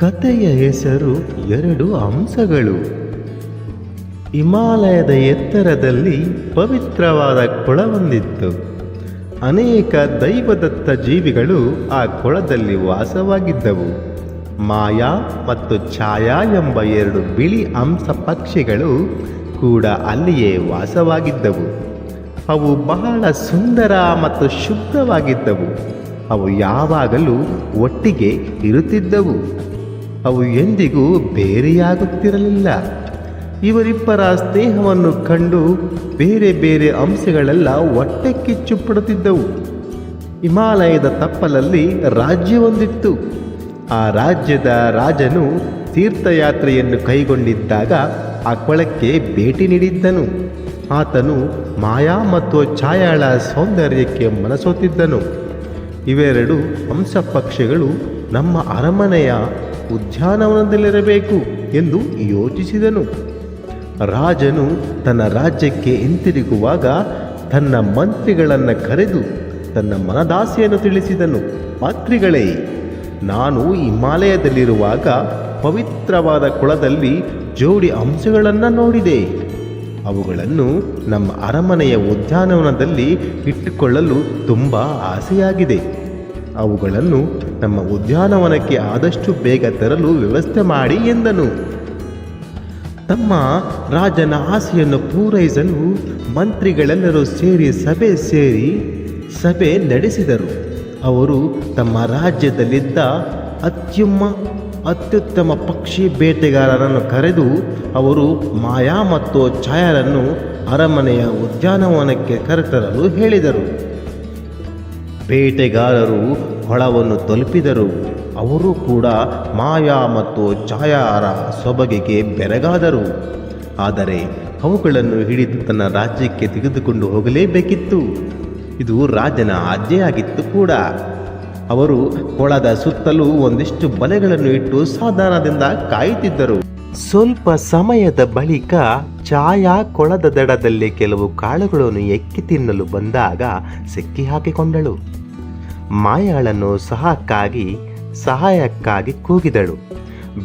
ಕಥೆಯ ಹೆಸರು ಎರಡು ಅಂಶಗಳು. ಹಿಮಾಲಯದ ಎತ್ತರದಲ್ಲಿ ಪವಿತ್ರವಾದ ಕೊಳವೊಂದಿತ್ತು ಅನೇಕ ದೈವದತ್ತ ಜೀವಿಗಳು ಆ ಕೊಳದಲ್ಲಿ ವಾಸವಾಗಿದ್ದವು. ಮಾಯಾ ಮತ್ತು ಛಾಯಾ ಎಂಬ ಎರಡು ಬಿಳಿ ಅಂಶ ಪಕ್ಷಿಗಳು ಕೂಡ ಅಲ್ಲಿಯೇ ವಾಸವಾಗಿದ್ದವು. ಅವು ಬಹಳ ಸುಂದರ ಮತ್ತು ಶುಭ್ರವಾಗಿದ್ದವು ಅವು ಯಾವಾಗಲೂ ಒಟ್ಟಿಗೆ ಇರುತ್ತಿದ್ದವು. ಅವು ಎಂದಿಗೂ ಬೇರೆಯಾಗುತ್ತಿರಲಿಲ್ಲ. ಇವರಿಬ್ಬರ ಸ್ನೇಹವನ್ನು ಕಂಡು ಬೇರೆ ಬೇರೆ ಅಂಶಗಳೆಲ್ಲ ಹೊಟ್ಟೆ ಕಿಚ್ಚು ಪಡುತ್ತಿದ್ದವು ಹಿಮಾಲಯದ ತಪ್ಪಲಲ್ಲಿ ರಾಜ್ಯವೊಂದಿತ್ತು ಆ ರಾಜ್ಯದ ರಾಜನು ತೀರ್ಥಯಾತ್ರೆಯನ್ನು ಕೈಗೊಂಡಿದ್ದಾಗ ಆ ಕೊಳಕ್ಕೆ ಭೇಟಿ ನೀಡಿದ್ದನು. ಆತನು ಮಾಯಾ ಮತ್ತು ಛಾಯಾಳ ಸೌಂದರ್ಯಕ್ಕೆ ಮನಸೋತಿದ್ದನು. ಇವೆರಡು ಹಂಸ ಪಕ್ಷಿಗಳು ನಮ್ಮ ಅರಮನೆಯ ಉದ್ಯಾನವನದಲ್ಲಿರಬೇಕು ಎಂದು ಯೋಚಿಸಿದನು. ರಾಜನು ತನ್ನ ರಾಜ್ಯಕ್ಕೆ ಹಿಂತಿರುಗುವಾಗ ತನ್ನ ಮಂತ್ರಿಗಳನ್ನು ಕರೆದು ತನ್ನ ಮನದಾಸೆಯನ್ನು ತಿಳಿಸಿದನು. ಮಂತ್ರಿಗಳೇ, ನಾನು ಹಿಮಾಲಯದಲ್ಲಿರುವಾಗ ಪವಿತ್ರವಾದ ಕೊಳದಲ್ಲಿ ಜೋಡಿ ಅಂಶಗಳನ್ನು ನೋಡಿದೆ. ಅವುಗಳನ್ನು ನಮ್ಮ ಅರಮನೆಯ ಉದ್ಯಾನವನದಲ್ಲಿ ಇಟ್ಟುಕೊಳ್ಳಲು ತುಂಬ ಆಸೆಯಾಗಿದೆ. ಅವುಗಳನ್ನು ನಮ್ಮ ಉದ್ಯಾನವನಕ್ಕೆ ಆದಷ್ಟು ಬೇಗ ತರಲು ವ್ಯವಸ್ಥೆ ಮಾಡಿ ಎಂದನು. ತಮ್ಮ ರಾಜನ ಆಸೆಯನ್ನು ಪೂರೈಸಲು ಮಂತ್ರಿಗಳೆಲ್ಲರೂ ಸೇರಿ ಸಭೆ ಸೇರಿ ಸಭೆ ನಡೆಸಿದರು. ಅವರು ತಮ್ಮ ರಾಜ್ಯದಲ್ಲಿದ್ದ ಅತ್ಯುಮ್ಮ ಅತ್ಯುತ್ತಮ ಪಕ್ಷಿ ಬೇಟೆಗಾರರನ್ನು ಕರೆದು ಅವರು ಮಾಯಾ ಮತ್ತು ಛಾಯರನ್ನು ಅರಮನೆಯ ಉದ್ಯಾನವನಕ್ಕೆ ಕರೆತರಲು ಹೇಳಿದರು. ಬೇಟೆಗಾರರು ಹೊಳವನ್ನು ತಲುಪಿದರು. ಅವರು ಕೂಡ ಮಾಯಾ ಮತ್ತು ಛಾಯಾರ ಸೊಬಗೆಗೆ ಬೆರಗಾದರು. ಆದರೆ ಅವುಗಳನ್ನು ಹಿಡಿದು ತನ್ನ ರಾಜ್ಯಕ್ಕೆ ತೆಗೆದುಕೊಂಡು ಹೋಗಲೇಬೇಕಿತ್ತು. ಇದು ರಾಜನ ಆಜ್ಞೆಯಾಗಿತ್ತು ಕೂಡ. ಅವರು ಕೊಳದ ಸುತ್ತಲೂ ಒಂದಿಷ್ಟು ಬಲೆಗಳನ್ನು ಇಟ್ಟು ಸಾಧಾರಣದಿಂದ ಕಾಯುತ್ತಿದ್ದರು. ಸ್ವಲ್ಪ ಸಮಯದ ಬಳಿಕ ಛಾಯಾ ಕೊಳದ ದಡದಲ್ಲಿ ಕೆಲವು ಕಾಳುಗಳನ್ನು ಎಕ್ಕಿ ತಿನ್ನಲು ಬಂದಾಗ ಸಿಕ್ಕಿ ಹಾಕಿಕೊಂಡಳು. ಮಾಯಾಳನ್ನು ಸಹಕ್ಕಾಗಿ, ಸಹಾಯಕ್ಕಾಗಿ ಕೂಗಿದಳು.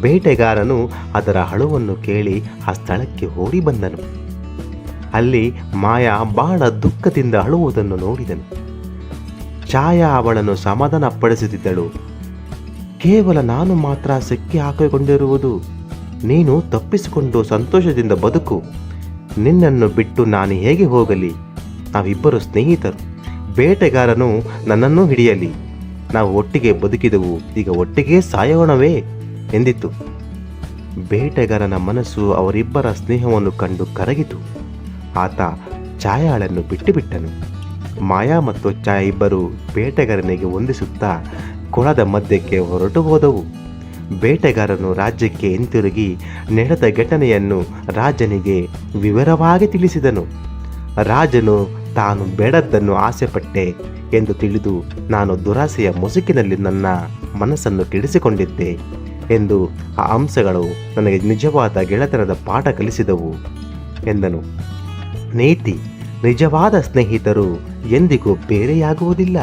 ಬೇಟೆಗಾರನು ಅದರ ಅಳುವನ್ನು ಕೇಳಿ ಆ ಸ್ಥಳಕ್ಕೆ ಓಡಿ ಬಂದನು. ಅಲ್ಲಿ ಮಾಯಾ ಬಹಳ ದುಃಖದಿಂದ ಅಳುವುದನ್ನು ನೋಡಿದನು. ಛಾಯಾ ಅವಳನ್ನು ಸಮಾಧಾನಪಡಿಸುತ್ತಿದ್ದಳು. ಕೇವಲ ನಾನು ಮಾತ್ರ ಸಿಕ್ಕಿ ಹಾಕಿಕೊಂಡಿರುವುದು. ನೀನು ತಪ್ಪಿಸಿಕೊಂಡು ಸಂತೋಷದಿಂದ ಬದುಕು. ನಿನ್ನನ್ನು ಬಿಟ್ಟು ನಾನು ಹೇಗೆ ಹೋಗಲಿ? ನಾವಿಬ್ಬರು ಸ್ನೇಹಿತರು. ಬೇಟೆಗಾರನು ನನ್ನನ್ನು ಹಿಡಿಯಲಿ. ನಾವು ಒಟ್ಟಿಗೆ ಬದುಕಿದೆವು. ಈಗ ಒಟ್ಟಿಗೆ ಸಾಯೋಣವೇ? ಎಂದಿತ್ತು. ಬೇಟೆಗಾರನ ಮನಸ್ಸು ಅವರಿಬ್ಬರ ಸ್ನೇಹವನ್ನು ಕಂಡು ಕರಗಿತು. ಆತ ಛಾಯಾಳನ್ನು ಬಿಟ್ಟು ಬಿಟ್ಟನು ಮಾಯಾ ಮತ್ತು ಛಾಯಾ ಇಬ್ಬರು ಬೇಟೆಗಾರನಿಗೆ ಹೊಂದಿಸುತ್ತಾ ಕೊಳದ ಮಧ್ಯಕ್ಕೆ ಹೊರಟು ಹೋದವು. ಬೇಟೆಗಾರನು ರಾಜ್ಯಕ್ಕೆ ಹಿಂತಿರುಗಿ ನಡೆದ ಘಟನೆಯನ್ನು ರಾಜನಿಗೆ ವಿವರವಾಗಿ ತಿಳಿಸಿದನು. ರಾಜನು, ತಾನು ಬೇಡದ್ದನ್ನು ಆಸೆಪಟ್ಟೆ ಎಂದು ತಿಳಿದು ನಾನು ದುರಾಸೆಯ ಮುಸುಕಿನಲ್ಲಿ ನನ್ನ ಮನಸ್ಸನ್ನು ಕೆಡಿಸಿಕೊಂಡಿದ್ದೆ ಎಂದು ಆ ಅಂಶಗಳು ನನಗೆ ನಿಜವಾದ ಗೆಳೆತನದ ಪಾಠ ಕಲಿಸಿದವು ಎಂದನು. ನೀತಿ ನಿಜವಾದ ಸ್ನೇಹಿತರು ಎಂದಿಗೂ ಬೇರೆಯಾಗುವುದಿಲ್ಲ.